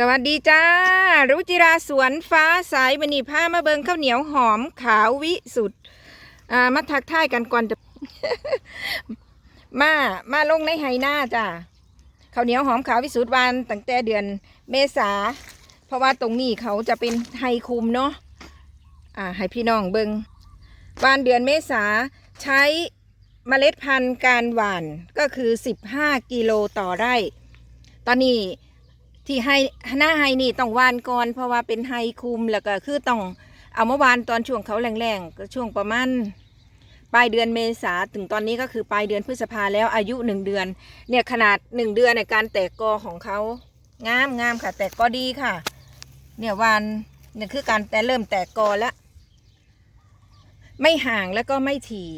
สวัสดีจ้า รุจิราสวนฟ้าสายวันนี้พามาเบิงข้าวเหนียวหอมขาววิสุทธ์มาทักทายกันก่อนจะมามาลงในไฮหน้าจ้าข้าวเหนียวหอมขาววิสุทธ์วันตั้งแต่เดือนเมษา เพราะว่าตรงนี้เขาจะเป็นไฮคุมเนาะอ่าให้พี่น้องเบิงวานเดือนเมษาใช้เมล็ดพันธุ์การหว่านก็คือ 15 กิโลต่อไร่ ตอนนี้ ที่ให้หน้าไฮนี่ต้องวานก่อน เพราะว่าเป็นไฮคุมแล้วก็คือต้องเอามาวานตอนช่วงเขาแรงๆก็ช่วงประมาณปลายเดือนเมษาถึงตอนนี้ก็คือปลายเดือนพฤษภาแล้วอายุหนึ่งเดือน เนี่ยขนาดหนึ่งเดือนในการแตกกอของเขางามงามค่ะ แตกกอดีค่ะ เนี่ยวานเนี่ยคือการแต่เริ่มแตกกอแล้วไม่ห่างแล้วก็ไม่ถี่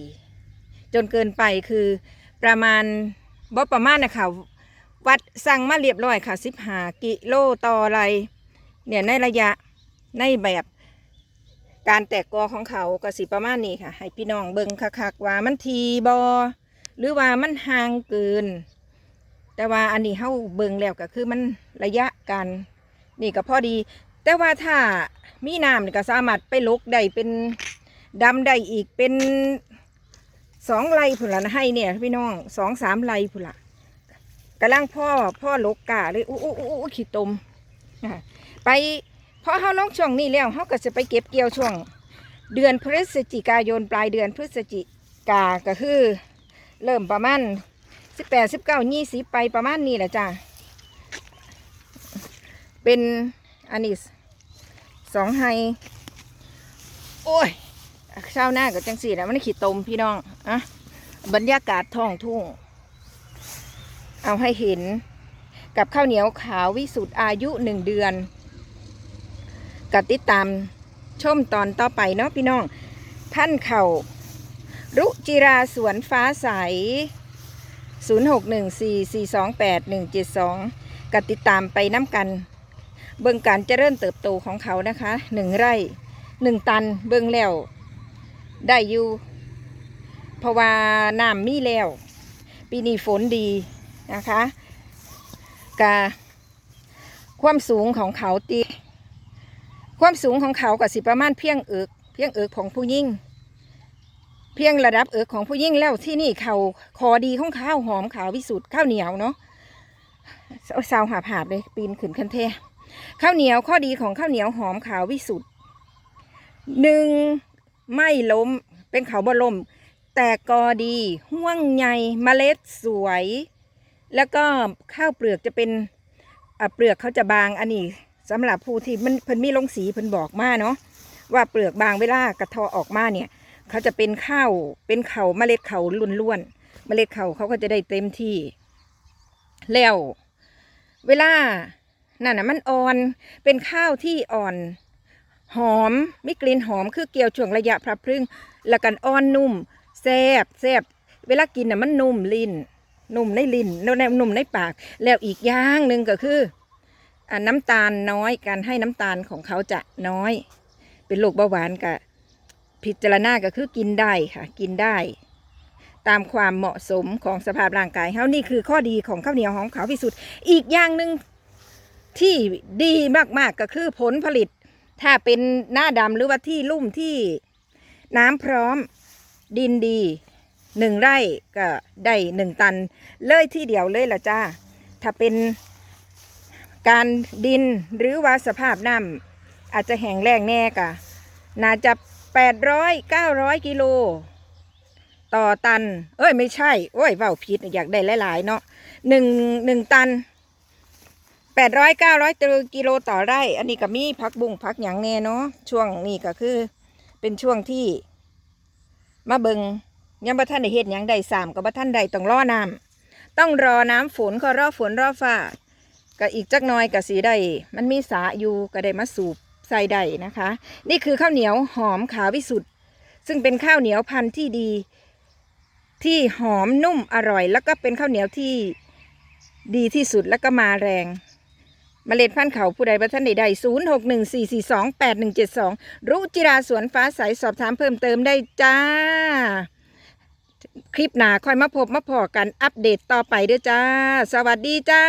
จนเกินไปคือประมาณบ่ประมาณนะคะ วัดสั่งมาเรียบร้อยค่ะสิบหากิโลต่อไรเนี่ยในระยะในแบบการแตกกอของเขาก็สิประมาณนี้ค่ะ ให้พี่น้องเบิ่งคักๆว่ามันทีบอหรือว่ามันห่างเกิน แต่ว่าอันนี้เฮาเบิ่งแล้วก็คือมันระยะกันนี่ก็พอดี แต่ว่าถ้ามีน้ำนี่ก็สามารถไปลกได้เป็นดำได้อีกเป็นสองไรผุนละนะให้เนี่ยพี่น้องสองสามไรผุนละ กำลังพ่อพ่อลกกาเลยอู้อู้อู้ขี้ตมอะไปพอเขาลงช่วงนี้แล้วเขาก็จะไปเก็บเกี่ยวช่วง เดือนพฤศจิกายนปลายเดือนพฤศจิกาก็คือ เริ่มประมาณสิบแปดสิบเก้ายี่สิบไปประมาณนี้แหละจ้ะเป็นอันนี้สองไฮโอ้ยเช้าหน้ากับจังสี่แล้วมันขีดตมพี่น้องอะบรรยากาศท้องทุ่ง เอาให้เห็น กับข้าวเหนียวขาววิสุทธ์อายุหนึ่งเดือนกับติดตามชมตอนต่อไปเนาะพี่น้องท่านเข่า รุจิราสวนฟ้าใส 0614428172กับติดตามไปน้ำกัน เบิ่งการเจริญเติบโตของเขานะคะหนึ่งไร่หนึ่งตันเบิ่งแล้ว ได้อยู่เพราะว่าน้ำมีแล้ว ปีนี้ฝนดี นะคะกาความสูงของเขาตี ความสูงของเขากับสิประมาณเพียงเอิกเพียงเอิกของผู้ยิ่ง เพียงระดับเอิกของผู้ยิ่งแล้วที่นี่เขาคอดีของข้าวหอมขาววิสุทธ์ข้าวเหนียวเนาะเสาวหาผาดเลยปีนขึ้นคันเทข้าวเหนียวข้อดีของข้าวเหนียวหอมขาววิสุทธ์หนึ่งไม่ล้มเป็นเขาบ่ล้มแต่กอดีห่วงใยเมล็ดสวย แล้วก็ข้าวเปลือกจะเป็นเปลือกเขาจะบางอันนี้สำหรับผู้ที่มันเพิ่นมีลงสีเพิ่นบอกมาเนาะว่าเปลือกบางเวลากระทอออกมาเนี่ย เขาจะเป็นข้าวเป็นเขาเมล็ดเขาล้วนๆเมล็ดเขาเขาก็จะได้เต็มที่ แล้ว เวลานั่นน่ะมันอ่อนเป็นข้าวที่อ่อนหอมมีกลิ่นหอมคือเกี่ยวช่วงระยะพระพรึ่งแล้วกันอ่อนนุ่มแซบแซบเวลากินน่ะมันนุ่มลิ้น นุ่มในลิ้นนุ่มในนุ่มในปาก แล้วอีกอย่างหนึ่งก็คืออน้ำตาลน้อยการให้น้ำตาลของเขาจะน้อย เป็นโรคเบาหวานกับพิจารณาก็คือกินได้ค่ะ กินได้ ตามความเหมาะสมของสภาพร่างกายเขานี่คือข้อดีของข้าวเหนียวหอมขาวพิสุทธิ์อีกอย่างหนึ่งที่ดีมากๆก็คือผลผลิต ถ้าเป็นหน้าดำหรือว่าที่ลุ่มที่น้ำพร้อมดินดี หนึ่งไร่ก็ได้หนึ่งตัน เลยที่เดียวเลยละจ้า ถ้าเป็นการดินหรือว่าสภาพน้ำอาจจะแห้งแล้งแน่กะน่าจะแปดร้อยเก้าร้อยกิโล ต่อตัน เอ้ยไม่ใช่ โอ้ยเว้าผิดอยากได้หลาย ๆ เนาะหนึ่งหนึ่งตันแปดร้อยเก้าร้อยกิโลต่อไร่ อันนี้ก็มีพักบุ้งพักหยังแน่เนาะช่วงนี้ก็คือ เป็นช่วงที่ มาเบิง ยังบ่ท่านได้เฮ็ดหยังใดสามกับบ่ท่านใดต้องรอน้ำต้องรอน้ำฝนก็รอฝนรอฟ้าก็อีกจักน้อยก็สีได้มันมีสาอยู่ก็ได้มาสูบใส่ได้นะคะ นี่คือข้าวเหนียวหอมขาววิสุทธ์ซึ่งเป็นข้าวเหนียวพันธุ์ที่ดี ที่หอมนุ่มอร่อย แล้วก็เป็นข้าวเหนียวที่ดีที่สุดแล้วก็มาแรงมเมล็ดพันธุ์เขาผู้ใดประท่านใดๆศูนย์หกหนึ่งสี่สี่สองแปดหนึ่งเจ็ดสองรุจิราสวนฟ้าใสสอบถามเพิ่มเติมได้จ้า คลิปหนาคอยมาพบมาพอกันอัปเดตต่อไปด้วยจ้า สวัสดีจ้า